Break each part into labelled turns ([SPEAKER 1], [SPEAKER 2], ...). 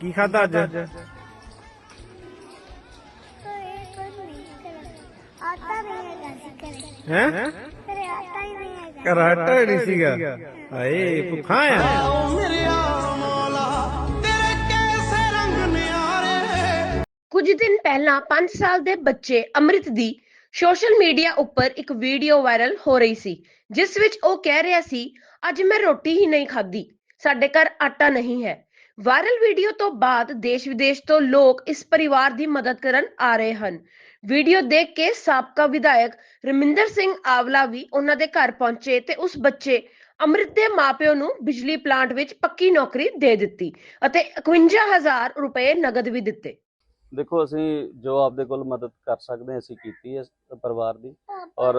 [SPEAKER 1] ਕੀ ਖਾਦਾ ਅੱਜ?
[SPEAKER 2] ਆਟਾ ਨਹੀਂ ਹੈਗਾ ਸੀ ਘਰੇ
[SPEAKER 1] ਹੈ?
[SPEAKER 2] ਘਰੇ ਆਟਾ ਹੀ ਨਹੀਂ ਹੈਗਾ
[SPEAKER 1] ਕਰਾਟਾ ਹੀ ਨਹੀਂ ਸੀਗਾ। ਹਾਏ ਭੁੱਖਾ ਆ।
[SPEAKER 3] ਕੁਝ ਦਿਨ ਪਹਿਲਾਂ 5 ਸਾਲ ਦੇ ਬੱਚੇ ਅੰਮ੍ਰਿਤ ਦੀ ਸੋਸ਼ਲ ਮੀਡੀਆ ਉੱਪਰ ਇੱਕ ਵੀਡੀਓ ਵਾਇਰਲ ਹੋ ਰਹੀ ਸੀ ਜਿਸ ਵਿੱਚ ਉਹ ਕਹਿ ਰਿਹਾ ਸੀ ਅੱਜ ਮੈਂ ਰੋਟੀ ਹੀ ਨਹੀਂ ਖਾਧੀ। ਸਾਡੇ ਘਰ ਆਟਾ ਨਹੀਂ ਹੈ। ਵਾਇਰਲ ਵੀਡੀਓ ਤੋਂ ਬਾਅਦ ਦੇਸ਼ ਵਿਦੇਸ਼ ਤੋਂ ਲੋਕ ਇਸ ਪਰਿਵਾਰ ਦੀ ਮਦਦ ਕਰਨ ਆ ਰਹੇ ਹਨ। ਵੀਡੀਓ ਦੇਖ ਕੇ ਸਾਬਕਾ ਵਿਧਾਇਕ ਰਮਿੰਦਰ ਸਿੰਘ ਆਵਲਾ ਵੀ ਉਹਨਾਂ ਦੇ ਘਰ ਪਹੁੰਚੇ ਤੇ ਉਸ ਬੱਚੇ ਅੰਮ੍ਰਿਤ ਦੇ ਮਾਪਿਓ ਨੂੰ ਬਿਜਲੀ ਪਲਾਂਟ ਵਿੱਚ ਪੱਕੀ ਨੌਕਰੀ ਦੇ ਦਿੱਤੀ ਅਤੇ 51000 ਰੁਪਏ ਨਗਦ ਵੀ ਦਿੱਤੇ।
[SPEAKER 4] ਦੇਖੋ, ਅਸੀਂ ਜੋ ਆਪਦੇ ਕੋਲ ਮਦਦ ਕਰ ਸਕਦੇ ਅਸੀਂ ਕੀਤੀ ਹੈ ਪਰਿਵਾਰ ਦੀ ਔਰ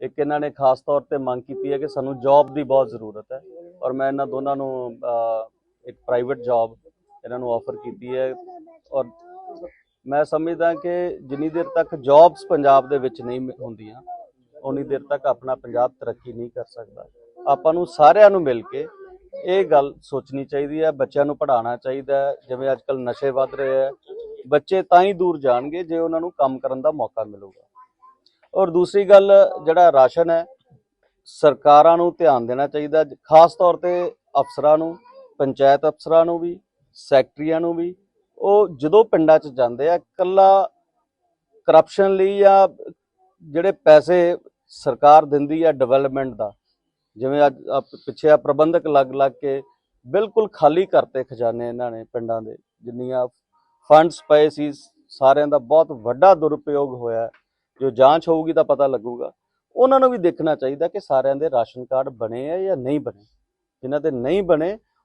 [SPEAKER 4] ਇੱਕ ਇਹਨਾਂ ਨੇ ਖਾਸ ਤੌਰ ਤੇ ਮੰਗ ਕੀਤੀ ਹੈ ਕਿ ਸਾਨੂੰ ਜੌਬ ਦੀ ਬਹੁਤ ਜ਼ਰੂਰਤ ਹੈ ਔਰ ਮੈਂ ਇਹਨਾਂ ਦੋਨਾਂ ਨੂੰ ਇੱਕ ਪ੍ਰਾਈਵੇਟ ਜੌਬ ਇਹਨਾਂ ਨੂੰ ਆਫਰ ਕੀਤੀ ਹੈ ਔਰ ਮੈਂ ਸਮਝਦਾ ਕਿ ਜਿੰਨੀ ਦੇਰ ਤੱਕ ਜੌਬਸ ਪੰਜਾਬ ਦੇ ਵਿੱਚ ਨਹੀਂ ਹੁੰਦੀਆਂ ਉਨੀ ਦੇਰ ਤੱਕ ਆਪਣਾ ਪੰਜਾਬ ਤਰੱਕੀ ਨਹੀਂ ਕਰ ਸਕਦਾ। ਆਪਾਂ ਨੂੰ ਸਾਰਿਆਂ ਨੂੰ ਮਿਲ ਕੇ ਇਹ ਗੱਲ ਸੋਚਣੀ ਚਾਹੀਦੀ ਹੈ, ਬੱਚਿਆਂ ਨੂੰ ਪੜ੍ਹਾਉਣਾ ਚਾਹੀਦਾ ਜਿਵੇਂ ਅੱਜ ਕੱਲ ਨਸ਼ੇ ਵੱਧ ਰਹੇ ਹੈ, ਬੱਚੇ ਤਾਂ ਹੀ ਦੂਰ ਜਾਣਗੇ ਜੇ ਉਹਨਾਂ ਨੂੰ ਕੰਮ ਕਰਨ ਦਾ ਮੌਕਾ ਮਿਲੂਗਾ। ਔਰ ਦੂਸਰੀ ਗੱਲ, ਜਿਹੜਾ ਰਾਸ਼ਨ ਹੈ, ਸਰਕਾਰਾਂ ਨੂੰ ਧਿਆਨ ਦੇਣਾ ਚਾਹੀਦਾ, ਖਾਸ ਤੌਰ ਤੇ ਅਫਸਰਾਂ ਨੂੰ ਪੰਚਾਇਤ ਅਫਸਰਾਂ ਨੂੰ ਵੀ, ਸੈਕਟਰੀਆਂ ਨੂੰ ਵੀ, ਉਹ ਜਦੋਂ ਪਿੰਡਾਂ 'ਚ ਜਾਂਦੇ ਆ ਕੱਲਾ ਕਰਪਸ਼ਨ ਲਈ ਜਾਂ ਜਿਹੜੇ ਪੈਸੇ ਸਰਕਾਰ ਦਿੰਦੀ ਆ ਡਿਵੈਲਪਮੈਂਟ ਦਾ, ਜਿਵੇਂ ਅੱਜ ਆਹ ਪਿੱਛੇ ਆ ਪ੍ਰਬੰਧਕ ਲੱਗ ਲੱਗ ਕੇ ਬਿਲਕੁਲ ਖਾਲੀ ਕਰਤੇ ਖਜ਼ਾਨੇ ਇਹਨਾਂ ਨੇ ਪਿੰਡਾਂ ਦੇ, ਜਿੰਨੀਆਂ ਫੰਡਸ ਪਏ ਸੀ, ਸਾਰਿਆਂ ਦਾ ਬਹੁਤ ਵੱਡਾ ਦੁਰਉਪਯੋਗ ਹੋਇਆ, ਜੋ ਜਾਂਚ ਹੋਊਗੀ ਤਾਂ ਪਤਾ ਲੱਗੂਗਾ। ਉਹਨਾਂ ਨੂੰ ਵੀ ਦੇਖਣਾ ਚਾਹੀਦਾ ਕਿ ਸਾਰਿਆਂ ਦੇ ਰਾਸ਼ਨ ਕਾਰਡ ਬਣੇ ਆ ਜਾਂ ਨਹੀਂ ਬਣੇ। ਜਿਨ੍ਹਾਂ ਦੇ ਨਹੀਂ ਬਣੇ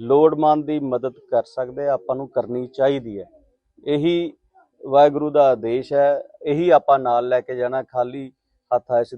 [SPEAKER 4] ਲੋੜਮੰਦ ਦੀ ਮਦਦ ਕਰ ਸਕਦੇ ਆਪਾਂ ਨੂੰ ਕਰਨੀ ਚਾਹੀਦੀ ਹੈ। ਇਹੀ ਵਾਹਿਗੁਰੂ ਦਾ ਆਦੇਸ਼ ਹੈ, ਇਹੀ ਆਪਾਂ ਨਾਲ ਲੈ ਕੇ ਜਾਣਾ, ਖਾਲੀ ਹੱਥ ਇਸ ਤੇ